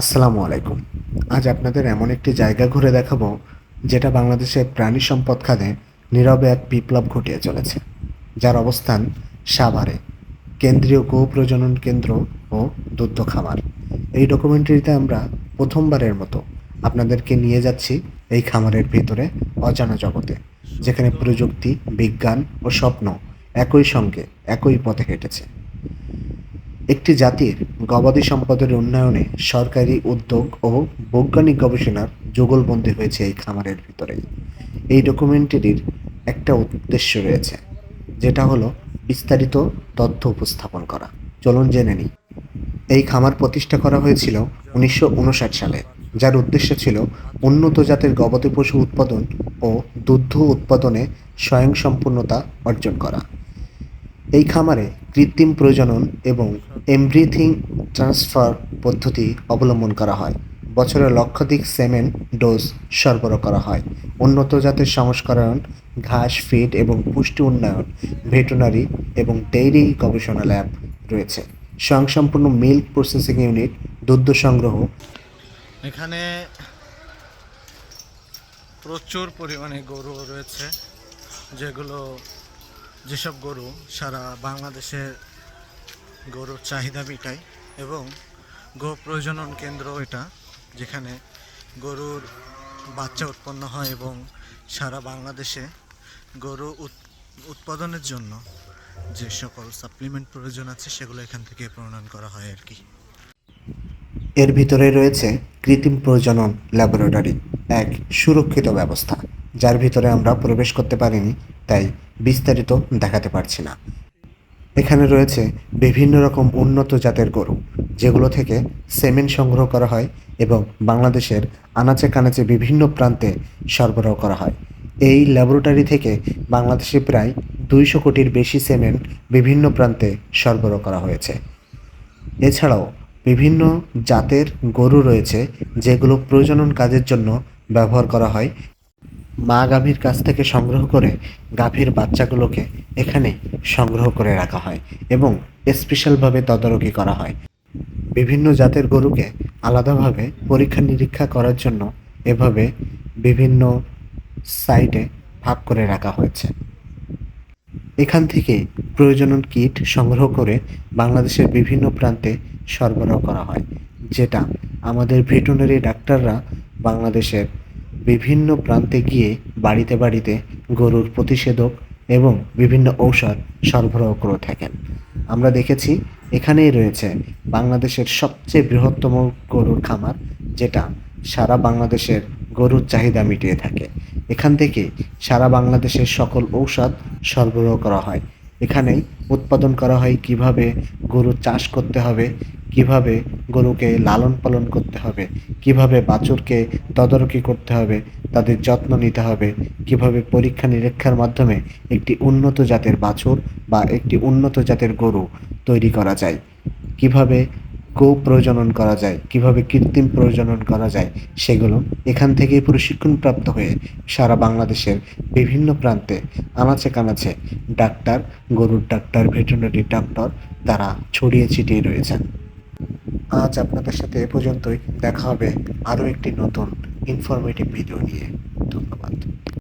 আসসালামু আলাইকুম। আজ আপনাদের এমন একটি জায়গা ঘুরে দেখাবো, যেটা বাংলাদেশের প্রাণী সম্পদ খাতে নীরবে এক বিপ্লব ঘটিয়ে চলেছে, যার অবস্থান সাভারে, কেন্দ্রীয় গো প্রজনন কেন্দ্র ও দুগ্ধ খামার। এই ডকুমেন্টারিতে আমরা প্রথমবারের মতো আপনাদেরকে নিয়ে যাচ্ছি এই খামারের ভিতরে অজানা জগতে, যেখানে প্রযুক্তি, বিজ্ঞান ও স্বপ্ন একই সঙ্গে একই পথে হেঁটেছে। একটি জাতির গবাদি সম্পদের উন্নয়নে সরকারি উদ্যোগ ও বৈজ্ঞানিক গবেষণার যুগলবন্দী হয়েছে এই খামারের ভিতরেই এই ডকুমেন্টারির একটা উদ্দেশ্য রয়েছে, যেটা হলো বিস্তারিত তথ্য উপস্থাপন করা। চলুন জেনে নিই। এই খামার প্রতিষ্ঠা করা হয়েছিল উনিশশো উনষাট সালে, যার উদ্দেশ্য ছিল উন্নত জাতের গবাদি পশু উৎপাদন ও দুগ্ধ উৎপাদনে স্বয়ংসম্পূর্ণতা অর্জন করা। এই খামারে কৃত্রিম প্রজনন এবং এমব্রিথিং ট্রান্সফার পদ্ধতি অবলম্বন করা হয়। বছরে লক্ষাধিক সেমেন ডোজ সরবরাহ করা হয়। উন্নত জাতের সংস্করণ, ঘাস, ফিড এবং পুষ্টি উন্নয়ন ভেটেরিনারি এবং ডেইরি গবেষণা ল্যাব রয়েছে। স্বয়ংসম্পূর্ণ মিল্ক প্রসেসিং ইউনিট, দুগ্ধ সংগ্রহ। এখানে প্রচুর পরিমাণে গরু রয়েছে, যেগুলো, যেসব গরু সারা বাংলাদেশে গরুর চাহিদা মেটায় এবং গো প্রজনন কেন্দ্র এটা, যেখানে গরুর বাচ্চা উৎপন্ন হয় এবং সারা বাংলাদেশে গরু উৎ- উৎপাদনের জন্য যে সকল সাপ্লিমেন্ট প্রয়োজন আছে, সেগুলো এখান থেকে প্রণয়ন করা হয় আর কি। এর ভিতরে রয়েছে কৃত্রিম প্রজনন ল্যাবরেটরি এক সুরক্ষিত ব্যবস্থা, যার ভিতরে আমরা প্রবেশ করতে পারিনি, তাই বিস্তারিত দেখাতে পারছি না। এখানে রয়েছে বিভিন্ন রকম উন্নত জাতের গরু, যেগুলো থেকে সেমেন সংগ্রহ করা হয় এবং বাংলাদেশের আনাচে কানাচে বিভিন্ন প্রান্তে সরবরাহ করা হয়। এই ল্যাবরেটরি থেকে বাংলাদেশে প্রায় দুইশো কোটির বেশি সেমেন্ট বিভিন্ন প্রান্তে সরবরাহ করা হয়েছে। এছাড়াও বিভিন্ন জাতের গরু রয়েছে, যেগুলো প্রজনন কাজের জন্য ব্যবহার করা হয় মা গাভীর কাছ থেকে সংগ্রহ করে গাভীর বাচ্চাগুলোকে এখানে সংগ্রহ করে রাখা হয় এবং স্পেশালভাবে তদারকি করা হয়। বিভিন্ন জাতের গরুকে আলাদাভাবে পরীক্ষা নিরীক্ষা করার জন্য এভাবে বিভিন্ন সাইটে ভাগ করে রাখা হয়েছে। এখান থেকে প্রয়োজনীয় কিট সংগ্রহ করে বাংলাদেশের বিভিন্ন প্রান্তে সরবরাহ করা হয়, যেটা আমাদের ভেটেরিনারি ডাক্তাররা বাংলাদেশের বিভিন্ন প্রান্তে গিয়ে বাড়িতে বাড়িতে গরুর প্রতিষেধক এবং বিভিন্ন ঔষধ সরবরাহ করে থাকেন। আমরা দেখেছি এখানেই রয়েছে বাংলাদেশের সবচেয়ে বৃহত্তম গরুর খামার, যেটা সারা বাংলাদেশের গরুর চাহিদা মিটিয়ে থাকে। এখান থেকে সারা বাংলাদেশের সকল ঔষধ সরবরাহ করা হয়। এখানেই উৎপাদন করা হয় কীভাবে গরু চাষ করতে হবে কীভাবে গরুকে লালন পালন করতে হবে? কীভাবে বাছুরকে তদারকি করতে হবে? তাদের যত্ন নিতে হবে। কীভাবে পরীক্ষা নিরীক্ষার মাধ্যমে একটি উন্নত জাতের বাছুর বা একটি উন্নত জাতের গরু তৈরি করা যায়? কীভাবে গো প্রজনন করা যায়? কীভাবে কৃত্রিম প্রজনন করা যায়? সেগুলো এখান থেকেই প্রশিক্ষণপ্রাপ্ত হয়ে সারা বাংলাদেশের বিভিন্ন প্রান্তে আনাচে কানাচে ডাক্তার, গরুর ডাক্তার, ভেটেরিনারি ডাক্তার তারা ছড়িয়ে ছিটিয়ে রয়েছেন। আজ আপনাদের সাথে এ পর্যন্তই। দেখা হবে আরও একটি নতুন ইনফরমেটিভ ভিডিও নিয়ে।